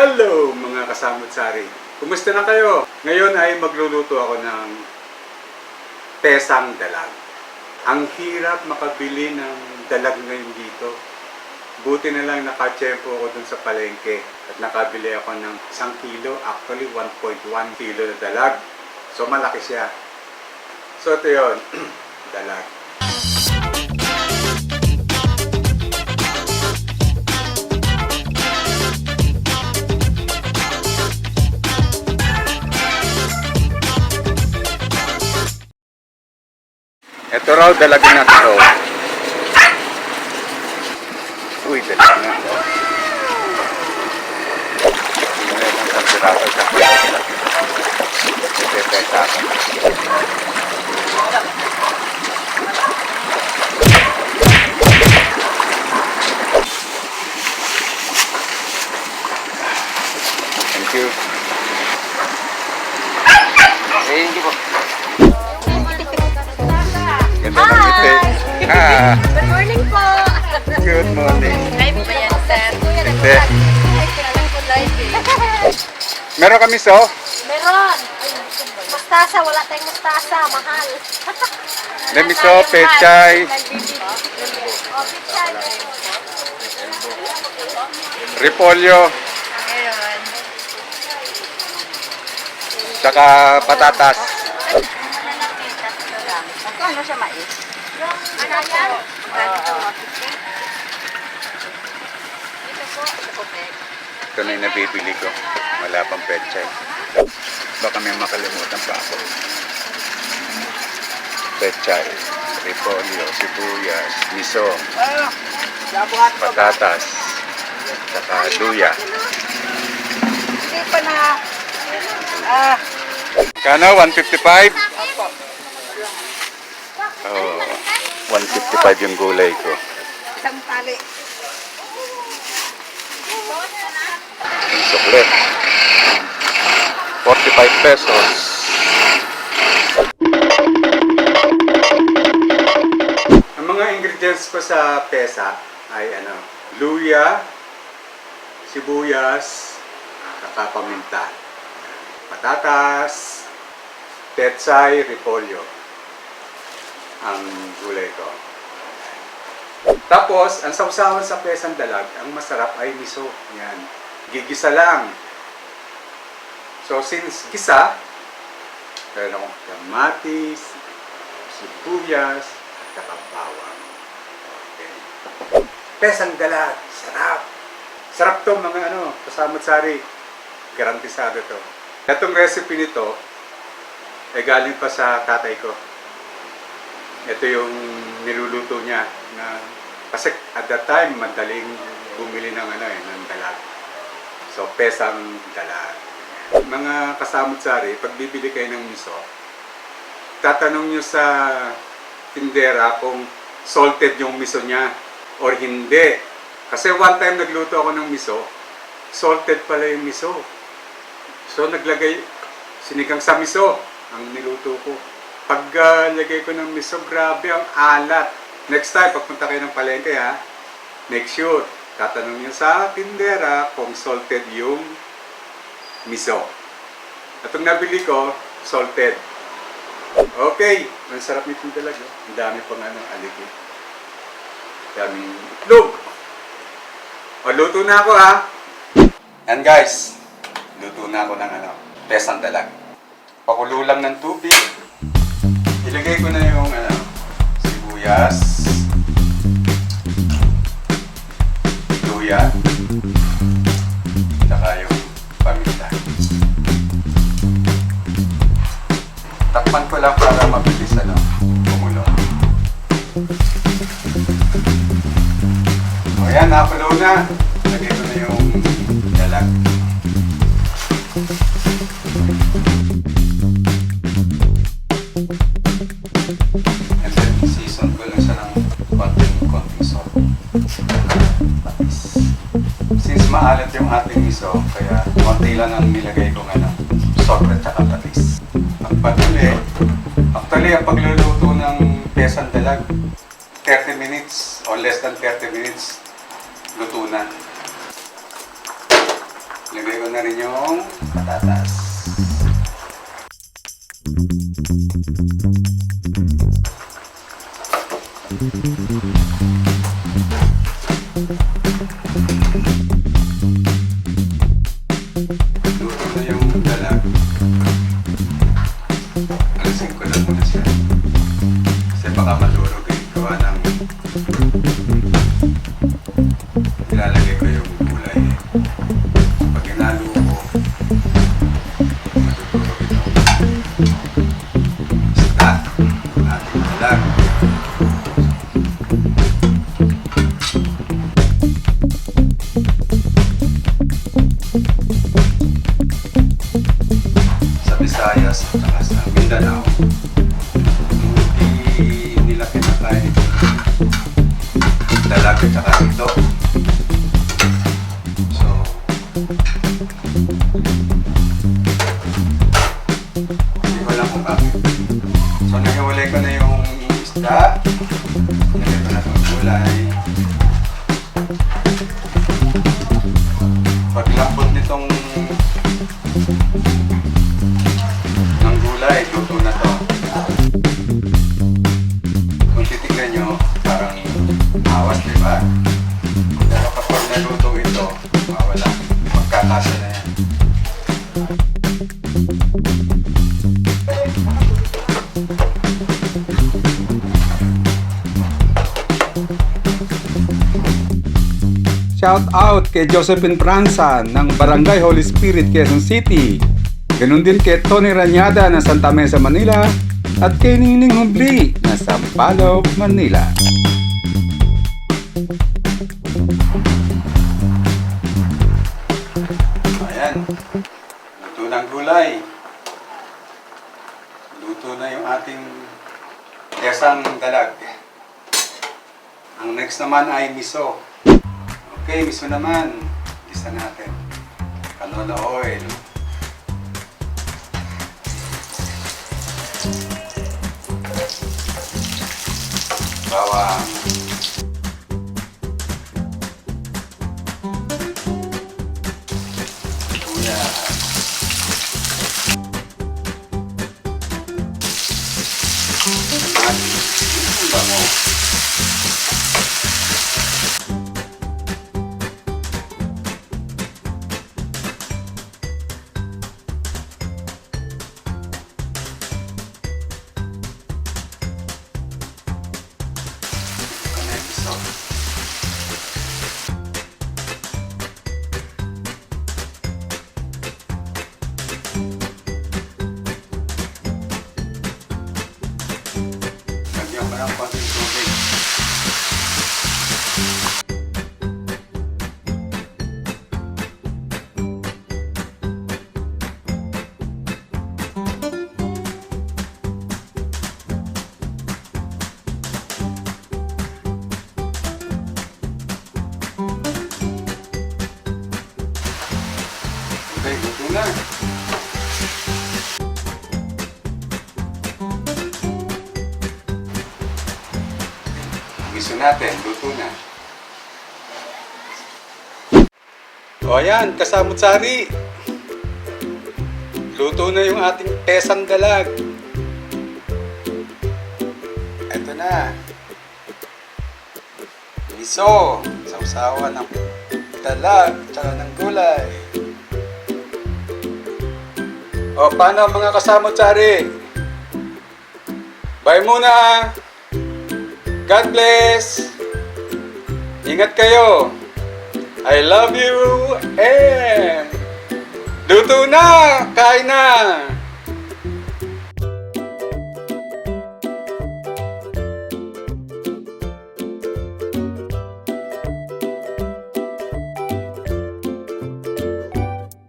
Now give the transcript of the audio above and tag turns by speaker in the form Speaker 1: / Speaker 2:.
Speaker 1: Hello mga kasamot-sari! Kumusta na kayo? Ngayon ay magluluto ako ng pesang dalag. Ang hirap makabili ng dalag ngayon dito. Buti na lang nakatsyempo ako dun sa palengke at nakabili ako ng isang kilo, actually 1.1 kilo na dalag. So malaki siya. So ito yun, dalag. Ito raw dalag na to. Uy, dalag na to. Tingnan mo Hindi. Meron kami so.
Speaker 2: Meron! Mustasa, wala tayong mustasa, mahal.
Speaker 1: Demiso, pechay,
Speaker 2: Oh, pechay.
Speaker 1: repolyo, tsaka patatas.
Speaker 2: Ano siya mais? Ano yan? Ito
Speaker 1: na yung nabibili ko. Wala pang pechay. Baka may makalimutan pa ako. Pechay, repolyo, sibuyas, miso, patatas, tsaka luya.
Speaker 2: Hindi pa na. Ah.
Speaker 1: Kano? 155? Oh, 155 yung gulay ko.
Speaker 2: Isang tali.
Speaker 1: Suklet. 45 pesos. Ang mga ingredients ko sa pesa ay ano, luya, sibuyas, saka paminta, patatas, petsay, repolyo. Ang gulay ko. Tapos, ang sausawan sa pesang dalag, ang masarap ay miso. Yan. Gigisa lang. So, since gisa, meron akong kamatis, sibuyas, at saka bawang. Okay. Pesang dalag. Sarap. Sarap to mga ano, kasamot sari. Garantisado to. Itong recipe nito, ay galing pa sa tatay ko. Ito yung niluluto niya na kasi at that time madaling bumili ng ano eh, ng dalag. So pesang dalag. Mga kasamot sari, pag bibili kayo ng miso, tatanong nyo sa tindera kung salted yung miso niya or hindi. Kasi one time nagluto ako ng miso, salted pala yung miso. So naglagay, sinigang sa miso ang niluto ko. Pag lagay ko ng miso, grabe ang alat. Next time, pagpunta kayo ng palengke ha, make sure, tatanong niyo sa tindera kung salted yung miso. At ang nabili ko, salted. Okay, ang sarap nitong talaga. Ang dami pang ano, aligi. Daming itlog. O, luto na ako ha. And guys, luto na ako ng ano, pesang dalag. Pakulo lang ng tubig. Ilagay ko na yung ano, sibuyas, nakulo na. Lagay ko na yung dalag. And then, season ko lang siya ng. Patis. Since maalat yung ating miso, kaya konti lang ang nilagay ko ano, salt at saka patis. Ang patuli, actually ang pagluluto ng pesang dalag, 30 minutes or less than 30 minutes, luto na. Lagay ko na rin yung patatas. Shout out kay Josephine Pranza ng Barangay Holy Spirit, Quezon City. Ganun din kay Tony Ranyada ng Santa Mesa, Manila at kay Ningning Humbli na Sampaloc, Manila. Gulay. Luto na yung ating kesang dalag. Ang next naman ay miso. Okay, miso naman. Isa natin. Canola oil. Bawang. Sibuyas. Ciao. Gusto natin, luto na. O ayan, kasamot sari. Luto na yung ating pesang dalag. Ito na. Miso, sausawa ng dalag, tsaka ng gulay. O, paano mga kasamot sari? Bye muna! God bless! Ingat kayo! I love you and... Luto na! Kain na!